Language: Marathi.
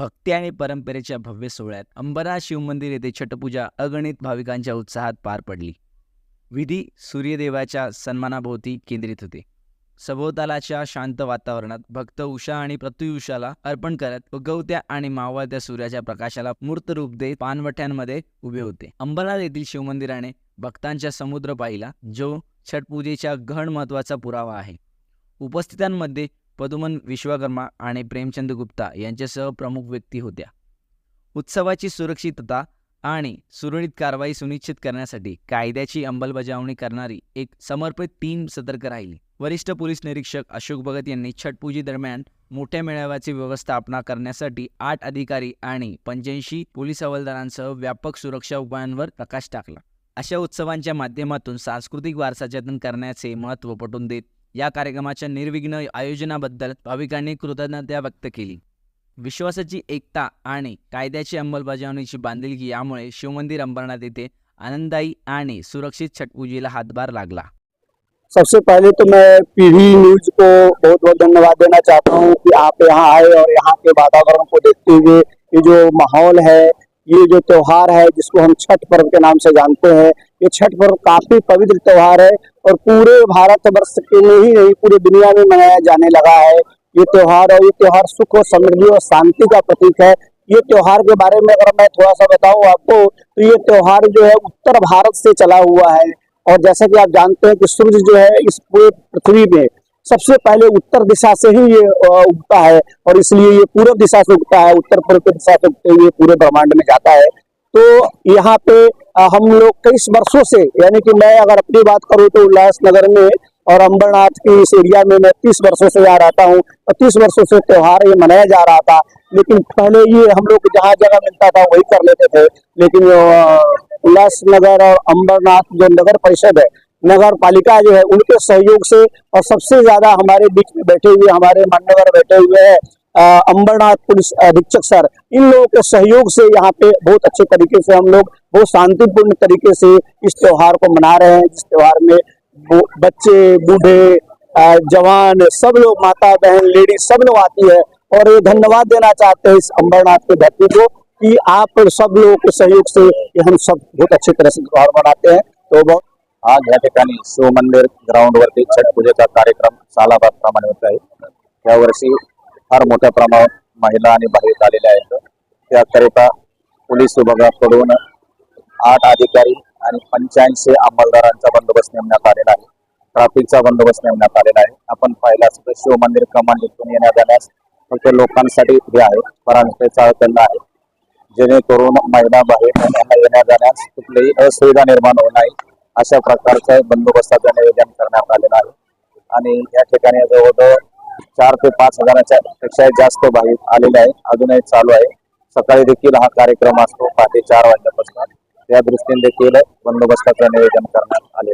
भक्ती आणि परंपरेच्या भव्य सोहळ्यात अंबरनाथ शिवमंदिर येथे छटपूजा अगणित भाविकांच्या उत्साहात पार पडली. विधी सूर्यदेवाच्या सन्मानाभोवती केंद्रित होते. सभोवतालाच्या शांत वातावरणात भक्त उषा आणि प्रत्युषाला अर्पण करत उगवत्या आणि मावळत्या सूर्याच्या प्रकाशाला मूर्त रूप देत पानवठ्यांमध्ये उभे होते. अंबरनाथ येथील शिवमंदिराने भक्तांच्या समुद्र पाहिला जो छटपूजेच्या गहन महत्त्वाचा पुरावा आहे. उपस्थितांमध्ये पदुमन विश्वकर्मा आणि प्रेमचंद गुप्ता यांच्यासह प्रमुख व्यक्ती होत्या. उत्सवाची सुरक्षितता आणि सुरळीत कारवाई सुनिश्चित करण्यासाठी कायद्याची अंमलबजावणी करणारी एक समर्पित टीम सतर्क राहिली. वरिष्ठ पोलीस निरीक्षक अशोक भगत यांनी छटपूजेदरम्यान मोठ्या मेळाव्याची व्यवस्थापना करण्यासाठी आठ अधिकारी आणि पंच्याऐंशी पोलीस हवालदारांसह व्यापक सुरक्षा उपायांवर प्रकाश टाकला. अशा उत्सवांच्या माध्यमातून सांस्कृतिक वारसा जतन करण्याचे महत्त्व पटवून देत या कार्यक्रमाच्या निर्विघ्न आयोजनाबद्दल भाविकांनी कृतज्ञता व्यक्त केली. विश्वासाची एकता आणि कायद्याची अंमलबजावणीची बांधिलकी यामुळे शिवमंदिर अंबरनाथ येथे आनंददायी आणि सुरक्षित छटपूजेला हातभार लागला. सबसे पहले तो मैं पीवी न्यूज को बहुत बहुत धन्यवाद देना चाहता हूँ कि आप यहाँ आए और यहाँ के वातावरण को देखते हुए ये जो माहौल है ये जो त्यौहार है जिसको हम छठ पर्व के नाम से जानते हैं ये छठ पर्व काफी पवित्र त्यौहार है। और पूरे भारतवर्ष के में ही नहीं, पूरी दुनिया में मनाया जाने लगा है। ये त्योहार और ये त्योहार सुख और समृद्धि और शांति का प्रतीक है। ये त्योहार के बारे में अगर मैं थोड़ा सा बताऊँ आपको तो ये त्योहार जो है उत्तर भारत से चला हुआ है। और जैसा कि आप जानते हैं कि सूर्य जो है इस पूरे पृथ्वी में सबसे पहले उत्तर दिशा से ही ये उगता है। और इसलिए ये पूर्व दिशा से उगता है, उत्तर पूर्व की दिशा से उगते हुए पूरे ब्रह्मांड में जाता है। तो यहाँ पे हम लोग कई वर्षों से, यानी कि मैं अगर अपनी बात करूँ तो उल्लासनगर में और अम्बरनाथ की इस एरिया में मैं तीस वर्षों से यहाँ रहता हूँ। और तीस वर्षों से त्योहार ये मनाया जा रहा था, लेकिन पहले ये हम लोग जहाँ जगह मिलता था वही कर लेते थे। लेकिन उल्लासनगर और अम्बरनाथ जो नगर परिषद है, नगर पालिका जो है, उनके सहयोग से और सबसे ज़्यादा हमारे बीच में बैठे हुए, हमारे मान्यवर बैठे हुए हैं। अंबरनाथ पुलिस अधीक्षक सर, इन लोगों के सहयोग से यहाँ पे बहुत अच्छे तरीके से हम लोग बहुत शांतिपूर्ण तरीके से इस त्योहार को मना रहे हैं। जिस त्योहार में बच्चे, बूढ़े जवान, सब लोग माता बहन लेडीज़ सब लोग आती है और ये धन्यवाद देना चाहते हैं इस अंबरनाथ की धरती को कि आप सब लोगों के सहयोग से ये हम सब बहुत अच्छे तरह से त्योहार मनाते हैं। तो बहुत आज या ठिकाणी शिवमंदिर ग्राउंडवरती छठ पूजेचा कार्यक्रम सालाबादप्रमाणे होत आहे यावर्षी फार मोठ्या प्रमाणात महिला आणि बाहेर आलेल्या आहेत. त्याकरिता पोलीस विभागाकडून आठ अधिकारी आणि पंच्याऐंशी अंमलदारांचा बंदोबस्त नेमण्यात आलेला आहे. ट्रॅफिकचा बंदोबस्त नेमण्यात आलेला आहे. आपण पाहिला तर शिवमंदिर क्रमांक इथून येण्या जाण्यास फक्त लोकांसाठी हे आहे. परांजपे चाळकंड आहे जेणेकरून महिला बाहेर यांना येण्या जाण्यास कुठलीही असुविधा निर्माण होऊ नये अशा प्रकारचं बंदोबस्ताचं नियोजन करण्यात आलेलं आहे. आणि या ठिकाणी जवळजवळ चार ते पाच हजाराच्या पेक्षा जास्त भाविक आलेले आहे अजूनही चालू आहे. सकाळी देखील हा कार्यक्रम असतो. पहाटे चार वाजल्यापासून. त्या दृष्टीने देखील बंदोबस्ताचं नियोजन करण्यात आले